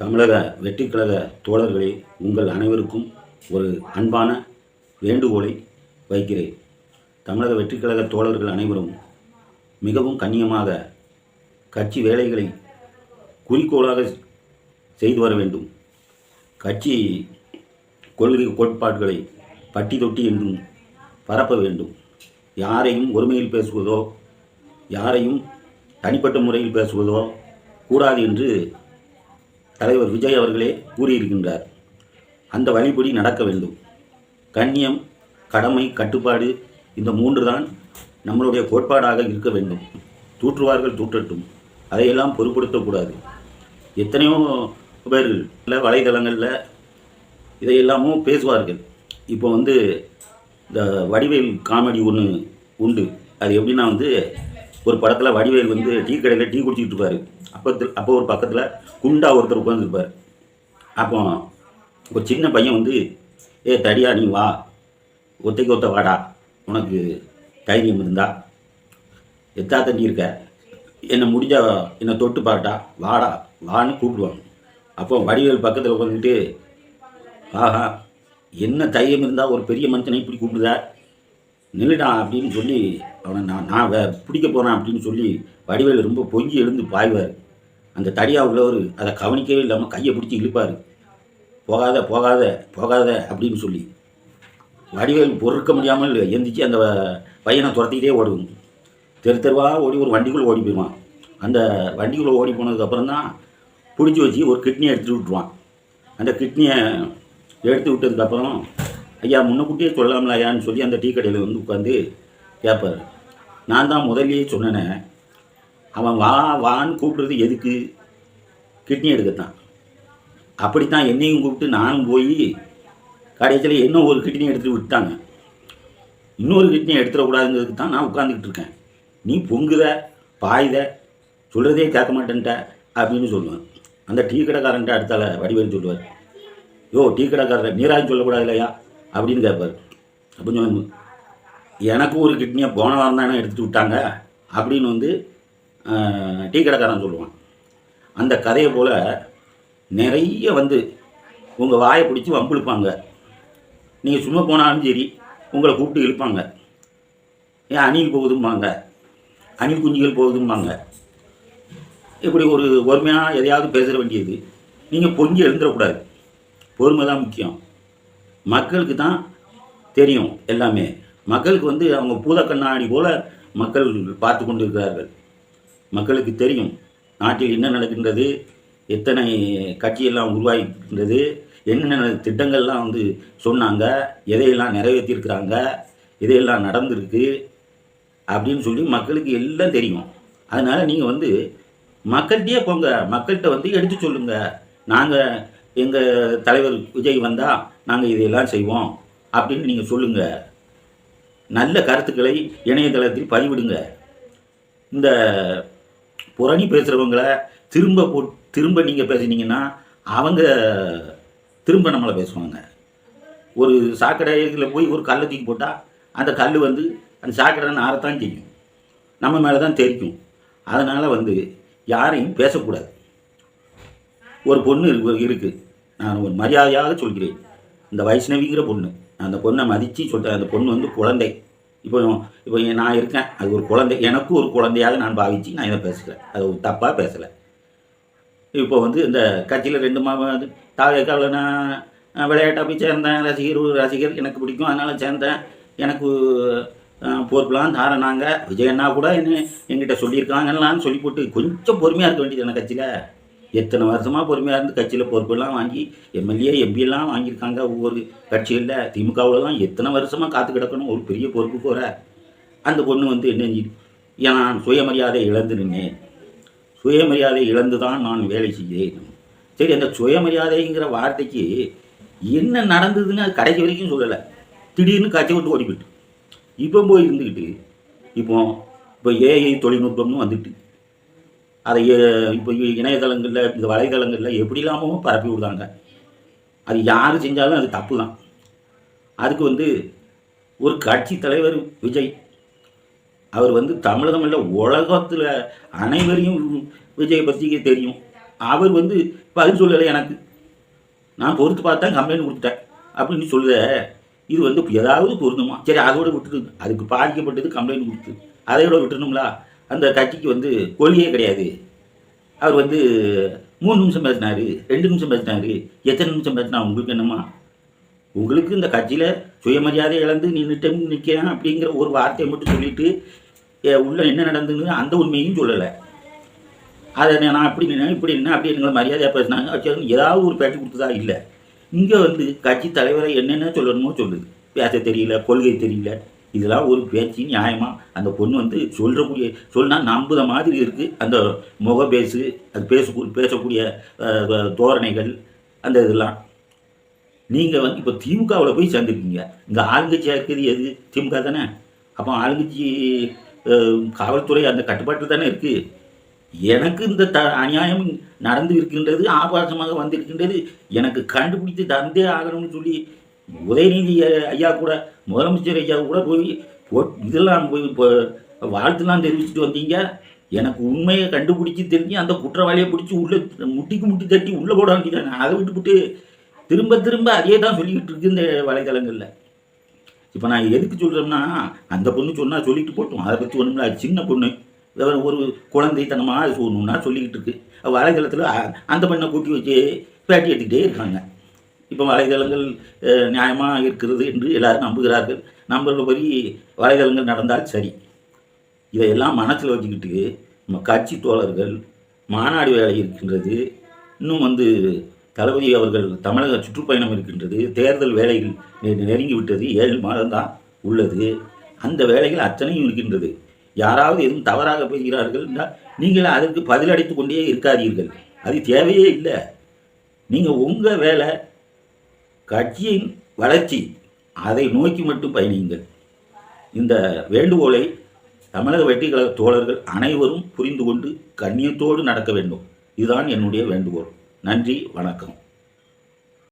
தமிழக வெற்றிக்கழக தோழர்களே உங்கள் அனைவருக்கும் ஒரு அன்பான வேண்டுகோளை வைக்கிறேன். தமிழக வெற்றிக்கழக தோழர்கள் அனைவரும் மிகவும் கண்ணியமாக கட்சி வேலைகளை குறிக்கோளாக செய்து வர வேண்டும். கட்சி கொள்கை கோட்பாடுகளை பட்டி தொட்டி என்றும் பரப்ப வேண்டும். யாரையும் ஒருமையில் பேசுவதோ யாரையும் தனிப்பட்ட முறையில் பேசுவதோ கூடாது என்று தலைவர் விஜய் அவர்களே கூறியிருக்கின்றார். அந்த வழிபடி நடக்க வேண்டும். கண்ணியம் கடமை கட்டுப்பாடு இந்த மூன்று தான் நம்மளுடைய கோட்பாடாக இருக்க வேண்டும். தூற்றுவார்கள் தூற்றட்டும். அதையெல்லாம் பொருட்படுத்தக்கூடாது. எத்தனையோ பேர்கள் வலைதளங்களில் இதையெல்லாமும் பேசுவார்கள். இப்போ வந்து இந்த வடிவேல் காமெடி ஒன்று உண்டு. அது எப்படின்னா வந்து ஒரு படத்தில் வடிவேல் வந்து டீ கடையில் டீ குடிச்சிக்கிட்டு இருப்பார். அப்போ அப்போ ஒரு பக்கத்தில் குண்டா ஒருத்தர் உட்காந்துருப்பார் அப்போ ஒரு சின்ன பையன் வந்து ஏ தடியா நீ வா. ஒத்தைக்கு ஒத்த வாடா. உனக்கு தைரியம் இருந்தா. எத்தா தண்ணி இருக்க? என்னை முடிஞ்சா என்னை தொட்டு பாருடா. வாடா. வான்னு கூப்பிடுவாங்க. அப்போ வடிவேல் பக்கத்தில் உட்காந்துட்டு ஆஹா என்ன தைரியம் இருந்தால் ஒரு பெரிய மனுஷனை இப்படி கூப்பிடுதா நில்லுடா அப்படின்னு சொல்லி அவனை நான் நான் வே பிடிக்க போகிறேன் அப்படின்னு சொல்லி வடிவேல் ரொம்ப பொங்கி எழுந்து பாய்வார். அந்த தடியா உள்ளவர் அதை கவனிக்கவே இல்லாமல் கையை பிடிச்சி இழுப்பார். போகாத போகாத போகாத அப்படின்னு சொல்லி. வடிவேல் பொறுக்க முடியாமல் எந்திரிச்சு அந்த பையனை துரத்திக்கிட்டே ஓடுவோம் தெரு தெருவாக ஓடி ஒரு வண்டிக்குள்ளே ஓடி போயிடுவான். அந்த வண்டிக்குள்ளே ஓடி போனதுக்கப்புறம் தான் பிடிச்சி வச்சு ஒரு கிட்னியை எடுத்து விட்ருவான் அந்த கிட்னியை எடுத்து விட்டதுக்கப்புறம் ஐயா முன்னக்கூட்டியே சொல்லலாம்ல ஐயான்னு சொல்லி அந்த டீ கடையில் வந்து உட்காந்து கேட்பார். நான் தான் முதல்லயே சொன்னேனே அவன் வா வான்னு கூப்பிடுறது எதுக்கு? கிட்னி எடுக்கத்தான். அப்படித்தான் என்னையும் கூப்பிட்டு நானும் போய் கடைசியில் இன்னும் ஒரு கிட்னி எடுத்துகிட்டு விட்டாங்க இன்னொரு கிட்னி எடுத்துடக்கூடாதுங்கிறதுக்கு தான் நான் உட்காந்துக்கிட்டு இருக்கேன். நீ பொங்குத பாயுத சொல்கிறதே கேட்க மாட்டேன்ட்ட அப்படின்னு சொல்லுவேன். அந்த டீ கடைக்காரன்ட்ட அடுத்தால வடிவேல் சொல்லுவார். யோ டீ கடைக்காரர் நீராஜ் சொல்லக்கூடாது இல்லையா? அப்படின்னு கேட்பார். அப்படின்னு சொல்லும் எனக்கு ஒரு கிட்னியை போன வாரம் தானே எடுத்துகிட்டு விட்டாங்க. அப்படின்னு வந்து டீ கடைக்காரன் சொல்லுவான். அந்த கதையை போல் நிறைய வந்து உங்கள் வாயை பிடிச்சி வம்பிழுப்பாங்க. நீங்கள் சும்மா போனாலும் சரி உங்களை கூப்பிட்டு இழுப்பாங்க. ஏன் அணில் போகுதும்பாங்க. அணில் குஞ்சுகள் போகுதும்பாங்க. இப்படி ஒரு பொறுமையாக எதையாவது பேசுகிற வேண்டியது. நீங்கள் பொங்கி எழுந்துடக்கூடாது பொறுமை தான் முக்கியம். மக்களுக்கு தான் தெரியும் எல்லாமே. மக்களுக்கு வந்து அவங்க பூத கண்ணாடி போல் மக்கள் பார்த்து கொண்டு இருக்கிறார்கள் மக்களுக்கு தெரியும் நாட்டில் என்ன நடக்கின்றது எத்தனை கட்சியெல்லாம் உருவாகின்றது என்னென்ன திட்டங்கள்லாம் வந்து சொன்னாங்க எதையெல்லாம் நிறைவேற்றியிருக்கிறாங்க இதையெல்லாம் நடந்திருக்கு அப்படின்னு சொல்லி மக்களுக்கு எல்லாம் தெரியும். அதனால் நீங்கள் வந்து மக்கள்கிட்டயே போங்க மக்கள்கிட்ட வந்து எடுத்து சொல்லுங்கள் நாங்கள் எங்கள் தலைவர் விஜய் வந்தால் நாங்கள் இதையெல்லாம் செய்வோம் அப்படின்னு நீங்கள் சொல்லுங்கள் நல்ல கருத்துக்களை இணையதளத்தில் பதிவிடுங்க. இந்த புரணி பேசுகிறவங்கள திரும்ப போ திரும்ப நீங்கள் பேசுனீங்கன்னா அவங்க திரும்ப நம்மளை பேசுவாங்க. ஒரு சாக்கடையில் போய் ஒரு கல்லை தூக்கி போட்டால் அந்த கல் வந்து அந்த சாக்கடை நாரத்தான் செய்யும். நம்ம மேலே தான் தெரிக்கும் அதனால் வந்து யாரையும் பேசக்கூடாது. ஒரு பொண்ணு இருக்கு இருக்குது நான் ஒரு மரியாதையாக சொல்கிறேன். இந்த வைஷ்ணவிங்கிற பொண்ணு. நான் அந்த பொண்ணை மதித்து சொல்கிறேன் அந்த பொண்ணு வந்து குழந்தை. இப்போ இப்போ நான் இருக்கேன். அது ஒரு குழந்தை. எனக்கும் ஒரு குழந்தையாக நான் பாவித்து நான் இதை பேசுகிறேன் அது ஒரு தப்பாக பேசலை. இப்போ வந்து இந்த கட்சியில் ரெண்டு மா தாவேக்காவில் நான் விளையாட்டாக போய் சேர்ந்தேன். ரசிகர் ரசிகர் எனக்கு பிடிக்கும். அதனால் சேர்ந்தேன். எனக்கு அஹ், பொறுப்புலாம் தாரனாங்க விஜயண்ணா கூட என்ன என்கிட்ட சொல்லியிருக்காங்கலாம் சொல்லி போட்டு கொஞ்சம் பொறுமையாக இருக்க வேண்டியது என்ன கட்சியில். எத்தனை வருஷமாக பொறுமையாக இருந்து கட்சியில் பொறுப்பெல்லாம் வாங்கி எம்எல்ஏ எம்பியெல்லாம் வாங்கியிருக்காங்க ஒவ்வொரு கட்சியில் திமுகவில் தான் எத்தனை வருஷமாக காத்து கிடக்கணும்? ஒரு பெரிய பொறுப்பு போகிற அந்த பொண்ணு வந்து என்ன ஏன் நான் சுயமரியாதை இழந்து நின்னேன். சுயமரியாதை இழந்து தான் நான் வேலை செய்தேன். சரி அந்த சுயமரியாதைங்கிற வார்த்தைக்கு என்ன நடந்ததுன்னு அது கடைசி வரைக்கும் சொல்லலை. திடீர்னு கட்சி விட்டு ஓடி இப்போ போய் இருந்துக்கிட்டு இப்போ இப்போ ஏஐ தொழில்நுட்பம்னு வந்துட்டு. அதை இப்போ இணையதளங்களில் இந்த வலைதளங்களில் இல்லாமல் பரப்பி விடுறாங்க. அது யார் செஞ்சாலும் அது தப்பு தான் அதுக்கு வந்து ஒரு கட்சி தலைவர் விஜய் அவர் வந்து தமிழகம் இல்லை உலகத்தில் அனைவரையும் விஜயை பற்றி தெரியும். அவர் வந்து பதில் சொல்லலை எனக்கு. நான் பொறுத்து பார்த்தா கம்ப்ளைண்ட் கொடுத்துட்டேன். அப்படின்னு சொல்லுத இது வந்து ஏதாவது பொருந்துமா? சரி அதோட விட்டுருது அதுக்கு பாதிக்கப்பட்டது கம்ப்ளைண்ட் கொடுத்து அதையோட விட்டுணுங்களா அந்த கட்சிக்கு வந்து கொள்கையே கிடையாது. அவர் வந்து மூணு நிமிஷம் பேசினாரு ரெண்டு நிமிஷம் பேசினாரு எத்தனை நிமிஷம் பேசினா உங்களுக்கு என்னம்மா? உங்களுக்கு இந்த கட்சியில் சுயமரியாதை இழந்து நின்றுட்டு நிற்கிறேன் அப்படிங்கிற ஒரு வார்த்தையை மட்டும் சொல்லிட்டு உள்ள என்ன நடந்ததுன்னு அந்த உண்மையும் சொல்லலை. அதை நான் அப்படி நின்று இப்படி என்ன அப்படி எங்களை மரியாதையாக பேசினாங்க ஏதாவது ஒரு பேட்டி கொடுத்ததா இல்லை. இங்கே வந்து கட்சி தலைவரை என்னென்ன சொல்லணுமோ சொல்லுது. பேச தெரியல கொள்கை தெரியல. இதெல்லாம் ஒரு பேச்சு நியாயமாக அந்த பொண்ணு வந்து சொல்கிறக்கூடிய சொன்னால் நம்புத மாதிரி இருக்குது அந்த முக பேசு அது பேச பேசக்கூடிய தோரணைகள் அந்த இதெல்லாம். நீங்கள் வந்து இப்போ திமுகவில் போய் சேர்ந்துருக்கீங்க. இங்கே ஆளுங்கட்சியாக இருக்கிறது எது? திமுக தானே? அப்போ ஆளுங்கட்சி காவல்துறை அந்த கட்டுப்பாட்டில் தானே இருக்குது எனக்கு இந்த த அநியாயம் நடந்து இருக்கின்றது ஆபாசமாக வந்திருக்கின்றது எனக்கு கண்டுபிடித்து தந்தே ஆகணும்னு சொல்லி உதயநிதி ஐயா கூட முதலமைச்சர் ஐயா கூட போய் போட் இதெல்லாம் போய் இப்போ வாழ்த்துலாம் தெரிவிச்சுட்டு வந்தீங்க. எனக்கு உண்மையை கண்டுபிடிச்சி தெரிஞ்சு அந்த குற்றவாளியை பிடிச்சி உள்ளே முட்டிக்கு முட்டி தட்டி உள்ளே போட வேண்டியதானே அதை விட்டுவிட்டு திரும்ப திரும்ப அதே தான் சொல்லிக்கிட்டு இருக்கு இந்த வலைதளங்களில். இப்போ நான் எதுக்கு சொல்கிறேன்னா அந்த பொண்ணு சொன்னால் சொல்லிட்டு போட்டோம். அதை பற்றி ஒன்றும் அது சின்ன பொண்ணு. வேறு ஒரு குழந்தைத்தனமாக அது சொல்லணும்னா சொல்லிக்கிட்டு இருக்கு. வலைதளத்தில் அந்த பெண்ணை கூட்டி வச்சு பேட்டி எடுத்துக்கிட்டே இருக்காங்க. இப்போ வலைதளங்கள் நியாயமாக இருக்கிறது என்று எல்லாரும் நம்புகிறார்கள். நம்புகிறபடி வலைதளங்கள் நடந்தால் சரி. இதையெல்லாம் மனசில் வச்சுக்கிட்டு நம்ம கட்சி தோழர்கள் மாநாடு வேலை இருக்கின்றது இன்னும் வந்து தளபதி அவர்கள் தமிழக சுற்றுப்பயணம் இருக்கின்றது தேர்தல் வேலைகள் நெ- நெருங்கி விட்டது ஏழு மாதம் தான் உள்ளது. அந்த வேலைகள் அத்தனையும் இருக்கின்றது. யாராவது எதுவும் தவறாக பேசுகிறார்கள் என்றால் நீங்கள் அதற்கு பதிலளித்து கொண்டே இருக்காதீர்கள். அது தேவையே இல்லை. நீங்கள் உங்கள் வேலை கட்சியின் வளர்ச்சி அதை நோக்கி மட்டும் பயணியுங்கள். இந்த வேண்டுகோளை தமிழக வெற்றிக்கழக தோழர்கள் அனைவரும் புரிந்து கொண்டு கண்ணியத்தோடு நடக்க வேண்டும். இதுதான் என்னுடைய வேண்டுகோள். நன்றி வணக்கம்.